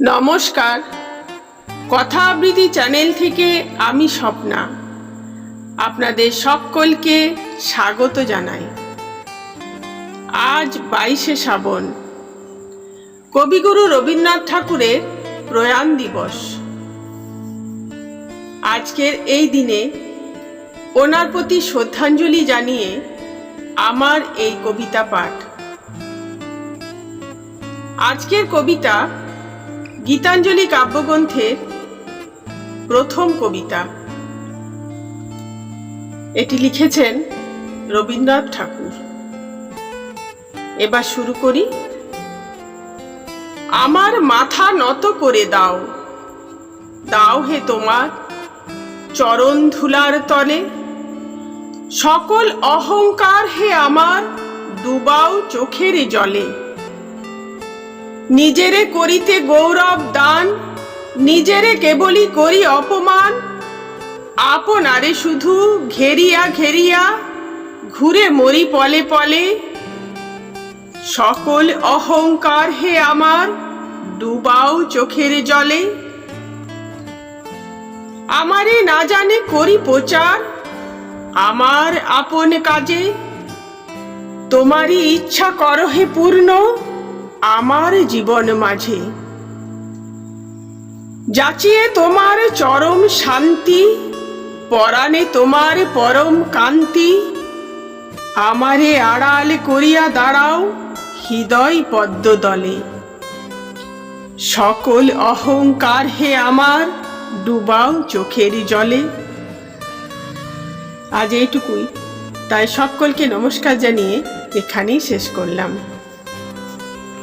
নমস্কার। কথা আবৃত্তি চ্যানেল থেকে আমি স্বপ্না। আপনাদের সকলকে স্বাগত জানাই। আজ বাইশে শ্রাবণ। কবিগুরু রবীন্দ্রনাথ ঠাকুরের প্রয়াণ দিবস। আজকের এই দিনে ওনার প্রতি শ্রদ্ধাঞ্জলি জানিয়ে আমার এই কবিতা পাঠ। আজকের কবিতা গীতাঞ্জলি কাব্যগ্রন্থের প্রথম কবিতা। এটি লিখেছেন রবীন্দ্রনাথ ঠাকুর। এবার শুরু করি। আমার মাথা নত করে দাও। দাও হে তোমার চরণ ধুলার তলে। সকল অহংকার হে আমার, ডুবাও চোখের জলে। নিজেরে করিতে গৌরব দান, নিজেরে কেবলই করি অপমান। আপনারে শুধু ঘেরিয়া ঘেরিয়া ঘুরে মরি পলে পলে। সকল অহংকার হে আমার, ডুবাও চোখের জলে। আমারে না জানে করি প্রচার, আমার আপন কাজে। তোমারই ইচ্ছা করো হে পূর্ণ। আমার জীবন মাঝে। যাচিয়ে তোমার চরম শান্তি পরাণে তোমার পরম কান্তি। আমারে আড়াল করিয়া দাঁড়াও হৃদয় পদ্ম দলে সকল অহংকার হে আমার, ডুবাও চোখের জলে। আজ এইটুকুই। তাই সকলকে নমস্কার জানিয়ে এখানেই শেষ করলাম।